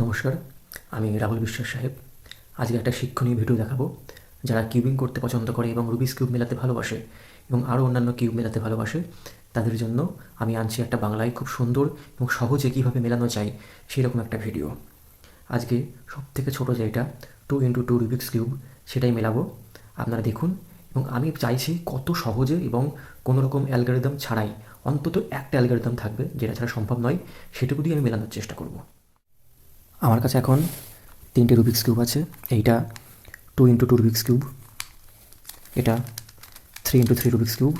নমস্কার, আমি রাহুল বিশ্বাস সাহেব। আজকে একটা শিক্ষণীয় ভিডিও দেখাবো, যারা কিউবিং করতে পছন্দ করে এবং রুবিস কিউব মেলাতে ভালোবাসে এবং আরও অন্যান্য কিউব মেলাতে ভালোবাসে, তাদের জন্য আমি আনছি একটা বাংলায় খুব সুন্দর এবং সহজে কীভাবে মেলানো যায় সেই রকম একটা ভিডিও। আজকে সব থেকে ছোটো যেটা two into two Rubik's cube সেটাই মেলাবো। আপনারা দেখুন এবং আমি চাইছি কত সহজে এবং কোনো রকম অ্যালগারিদম ছাড়াই, অন্তত একটা অ্যালগারিদম থাকবে, যেটা ছাড়া সম্ভব নয়, সেটুকু দিয়ে আমি মেলানোর চেষ্টা করব। আমার কাছে এখন তিনটে রুবিক্স কিউব আছে। এইটা two into two Rubik's cube এটা three into three Rubik's cube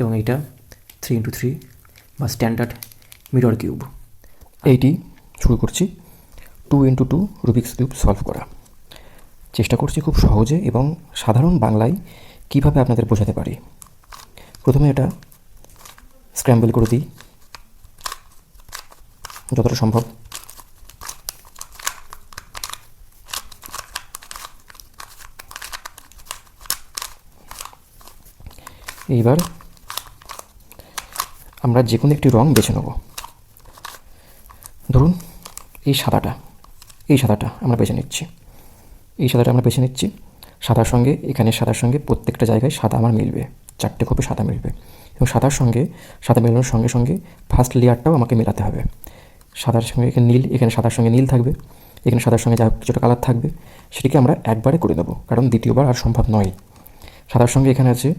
এবং এইটা থ্রি ইন্টু থ্রি বা স্ট্যান্ডার্ড মিরর কিউব এইটি শুরু করছি two into two Rubik's cube solve করা। চেষ্টা করছি খুব সহজে এবং সাধারণ বাংলায় কীভাবে আপনাদের বোঝাতে পারি। প্রথমে এটা স্ক্র্যাম্বল করে দিই। যতটা সম্ভব। এইবার আমরা যে কোনো একটি রং বেছে নেব। ধরুন, এই সাদাটা এই সাদাটা আমরা বেছে নিচ্ছি। এই সাদাটা আমরা বেছে নিচ্ছি। সাদার সঙ্গে, এখানে সাদার সঙ্গে প্রত্যেকটা জায়গায় সাদা আমার মিলবে। চারটে খোপে সাদা মিলবে। এবং সাদার সঙ্গে, সাদা মেলানোর সঙ্গে সঙ্গে ফার্স্ট লেয়ারটাও আমাকে মেলাতে হবে। সাদার সঙ্গে এখানে নীল, এখানে সাদার সঙ্গে নীল থাকবে। এখানে সাদার সঙ্গে যা কিছুটা কালার থাকবে, সেটিকে আমরা একবারে করে দেবো কারণ দ্বিতীয়বার আর সম্ভব নয়। সাদার সঙ্গে এখানে আছে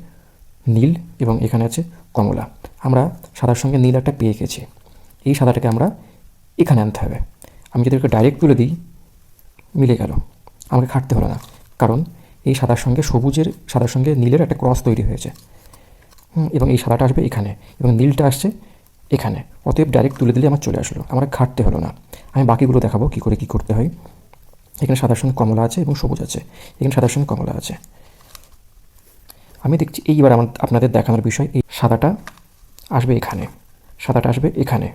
নীল এবং এখানে আছে কমলা। আমরা সাদার সঙ্গে নীল একটা পেয়ে গেছি। এই সাদাটাকে আমরা এখানে আনতে হবে। আমি যদি ওকে ডাইরেক্ট তুলে দিই, মিলে গেল। আমাকে খাটতে হলো না। কারণ এই সাদার সঙ্গে সবুজের, সাদার সঙ্গে নীলের একটা ক্রস তৈরি হয়েছে। এবং এই সাদাটা আসবে এখানে এবং নীলটা আসছে এখানে। অতএব ডাইরেক্ট তুলে দিলে আমার চলে আসলো। আমার খাটতে হলো না। আমি বাকিগুলো দেখাবো কী করে কী করতে হয়। এখানে সাদার সঙ্গে কমলা আছে এবং সবুজ আছে। এখানে সাদার সঙ্গে কমলা আছে। আমি দেখছি, এইবার আমার, আপনাদের দেখানোর বিষয়, এই সাদাটা আসবে এখানে। সাদাটা আসবে এখানে।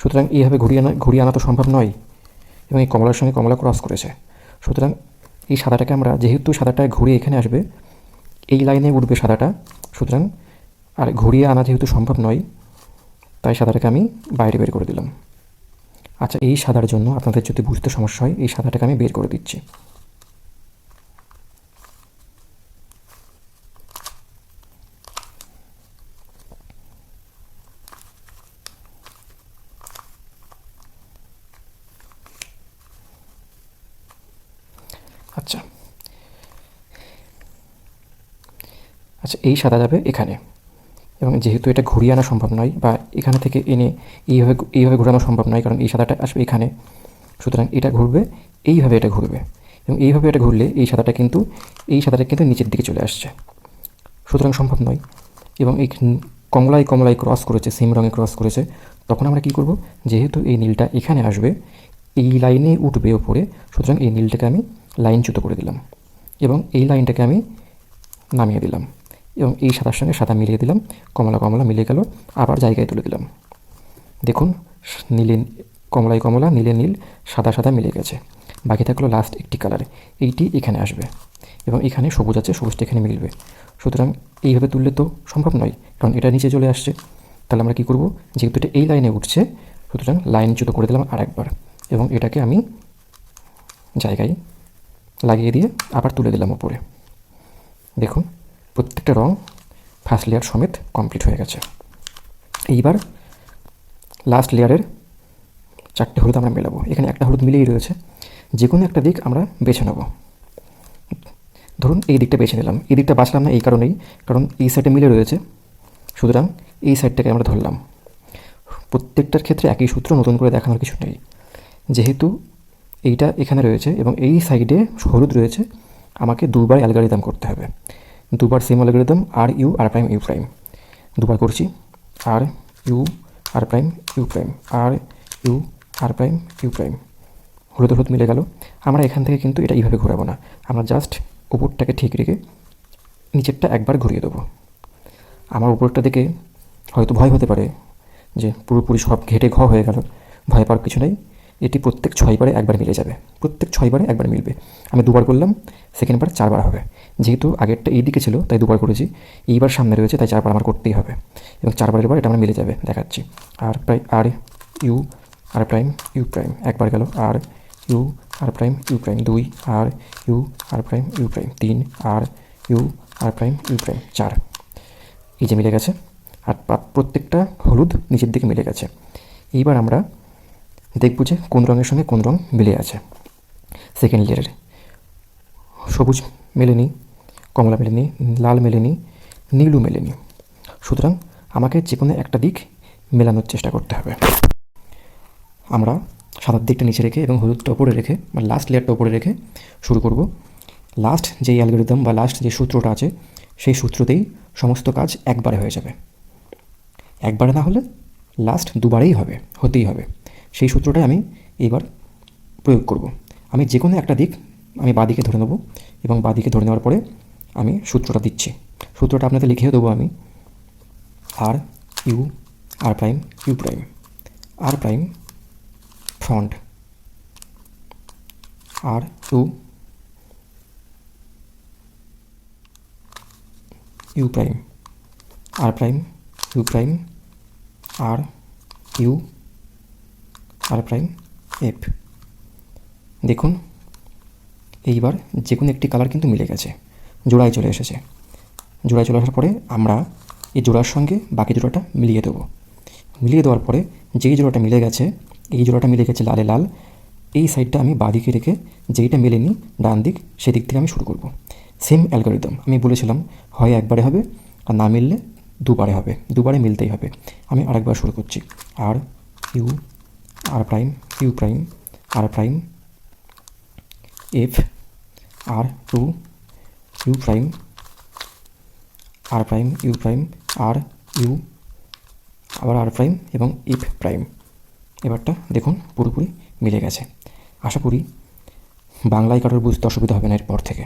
সুতরাং এইভাবে ঘুরিয়ে আনা ঘুরিয়ে আনা তো সম্ভব নয়। এবং এই কমলার সঙ্গে কমলা ক্রস করেছে। সুতরাং এই সাদাটাকে আমরা, যেহেতু সাদাটা ঘুরিয়ে এখানে আসবে, এই লাইনে উঠবে সাদাটা। সুতরাং আর ঘুরিয়ে আনা যেহেতু সম্ভব নয়, তাই সাদাটাকে আমি বাইরে বের করে দিলাম। আচ্ছা এই সাদার জন্য আপনাদের যদি বুঝতে সমস্যা হয়, এই সাদাটাকে আমি বের করে দিচ্ছি আচ্ছা আচ্ছা এই সাদা যাবে এখানে। এবং যেহেতু এটা ঘুরিয়ে আনা সম্ভব নয় বা এখানে থেকে এনে এইভাবে এইভাবে ঘোরানো সম্ভব নয়, কারণ এই সাদাটা আসবে এখানে, সুতরাং এটা ঘুরবে, এইভাবে এটা ঘুরবে। এবং এইভাবে এটা ঘুরলে এই সাদাটা কিন্তু, এই সাদাটা কিন্তু নিচের দিকে চলে আসছে। সুতরাং সম্ভব নয়। এবং এই কমলায় কমলায় ক্রস করেছে সেম রঙে ক্রস করেছে, তখন আমরা কি করব? যেহেতু এই নীলটা এখানে আসবে, এই লাইনে উঠবে ওপরে, সুতরাং এই নীলটাকে আমি লাইনচ্যুত করে দিলাম। এবং এই লাইনটাকে আমি নামিয়ে দিলাম। এবং এই সাদার সঙ্গে সাদা মিলিয়ে দিলাম, কমলা কমলা মিলিয়ে গেল, আবার জায়গায় তুলে দিলাম। দেখুন, নীলে কমলায় কমলা, নীলে নীল, সাদা সাদা মিলে গেছে। বাকি থাকল লাস্ট একটি কালার এইটি এখানে আসবে। এবং এখানে সবুজ আছে, সবুজটা এখানে মিলবে। সুতরাং এইভাবে তুললে তো সম্ভব নয়, কারণ এটা নিচে চলে আসছে। তাহলে আমরা কী করব? যেহেতু এটা এই লাইনে উঠছে, সুতরাং লাইন লাইনচ্যুত করে দিলাম আরেকবার। এবং এটাকে আমি জায়গায় লাগিয়ে দিয়ে আবার তুলে দিলাম ওপরে দেখুন প্রত্যেকটা রং ফার্স্ট লেয়ার সমেত কমপ্লিট হয়ে গেছে। এইবার লাস্ট লেয়ারের চারটে হলুদ আমরা মেলাবো। এখানে একটা হলুদ মিলেই রয়েছে। যে কোনো একটা দিক আমরা বেছে নেব। ধরুন এই দিকটা বেছে নিলাম। এই দিকটা বাঁচলাম না এই কারণেই, কারণ এই সাইডে মিলে রয়েছে। সুতরাং এই সাইডটাকে আমরা ধরলাম। প্রত্যেকটার ক্ষেত্রে একই সূত্র নতুন করে দেখানোর কিছু নেই। যেহেতু এইটা এখানে রয়েছে এবং এই সাইডে হলুদ রয়েছে, আমাকে দুবার অ্যালগারিদম করতে হবে। দুবার same algorithm R U R prime U prime দুবার করছি R U R prime U prime R U R prime U prime হলুদ হলুদ মিলে গেল। আমরা এখান থেকে কিন্তু এটা এইভাবে ঘোরাবো না। আমরা জাস্ট উপরটাকে ঠিক রেখে নিচেরটা একবার ঘুরিয়ে দেবো। আমার উপরটা দেখে হয়তো ভয় হতে পারে যে পুরোপুরি সব ঘেটে ঘ হয়ে গেল। ভয় পাওয়ার কিছু নেই। এটি প্রত্যেক ছয়বারে একবার মিলে যাবে। প্রত্যেক ছয়বারে একবার মিলবে। আমি দুবার করলাম সেকেন্ড বার চারবার হবে। যেহেতু আগেরটা এই দিকে ছিল, তাই দুবার করেছি। এইবার সামনে রয়েছে, তাই চারবার আমার করতেই হবে। এবং চারবারের বার এটা আমার মিলে যাবে, দেখাচ্ছি। আর প্রায়, R U, R prime, U prime, একবার গেল। R U, R prime, U prime, দুই, R U, R prime, U prime, তিন, R U, R prime, U prime, চার। এই যে মিলে গেছে। আর প্রত্যেকটা হলুদ নিচের দিকে মিলে গেছে। এইবার আমরা দেখব যে কোন রঙের সঙ্গে কোন রঙ মিলে আছে। সেকেন্ড লেয়ারের সবুজ মেলেনি, কমলা মেলেনি, লাল মেলেনি, নীলও মেলেনি। সুতরাং আমাকে যে কোনো একটা দিক মেলানোর চেষ্টা করতে হবে। আমরা সাদার দিকটা নিচে রেখে এবং হলুদটা ওপরে রেখে বা লাস্ট লেয়ারটা ওপরে রেখে শুরু করব। লাস্ট যেই অ্যালগোরিদম বা লাস্ট যে সূত্রটা আছে, সেই সূত্রতেই সমস্ত কাজ একবারে হয়ে যাবে। একবারে না হলে লাস্ট দুবারেই হবে, হতেই হবে। সেই সূত্রটাই আমি এইবার প্রয়োগ করব। আমি যে কোনো একটা দিক আমি বাদিকে ধরে নেব এবং বাদিকে ধরে নেওয়ার পরে আমি সূত্রটা দিচ্ছি। সূত্রটা আপনাদের লিখেও দেবো আমি। R U R prime U prime R prime front R U U prime R prime U prime R U R prime F দেখুন, এইবার যে কোনো একটি কালার কিন্তু মিলে গেছে, জোড়ায় চলে এসেছে। জোড়ায় চলে আসার পরে আমরা এই জোড়ার সঙ্গে বাকি জোড়াটা মিলিয়ে দেবো। মিলিয়ে দেওয়ার পরে যেই জোড়াটা মিলে গেছে, এই জোড়াটা মিলে গেছে লালে লাল, এই সাইডটা আমি বাদিকে রেখে যেইটা মেলেনি, ডান দিক, সেদিক থেকে আমি শুরু করব। সেম অ্যালগোরিদম আমি বলেছিলাম, হয় একবারে হবে আর না মিললে দুবারে হবে। দুবারে মিলতেই হবে। আমি আরেকবার শুরু করছি। R U R prime U prime R prime F R two U prime R prime U prime R U আবার আর প্রাইম এবং ইফ প্রাইম এবারটা দেখুন পুরোপুরি মিলে গেছে। আশা করি বাংলায় কারোর বুঝতে অসুবিধা হবে না এরপর থেকে।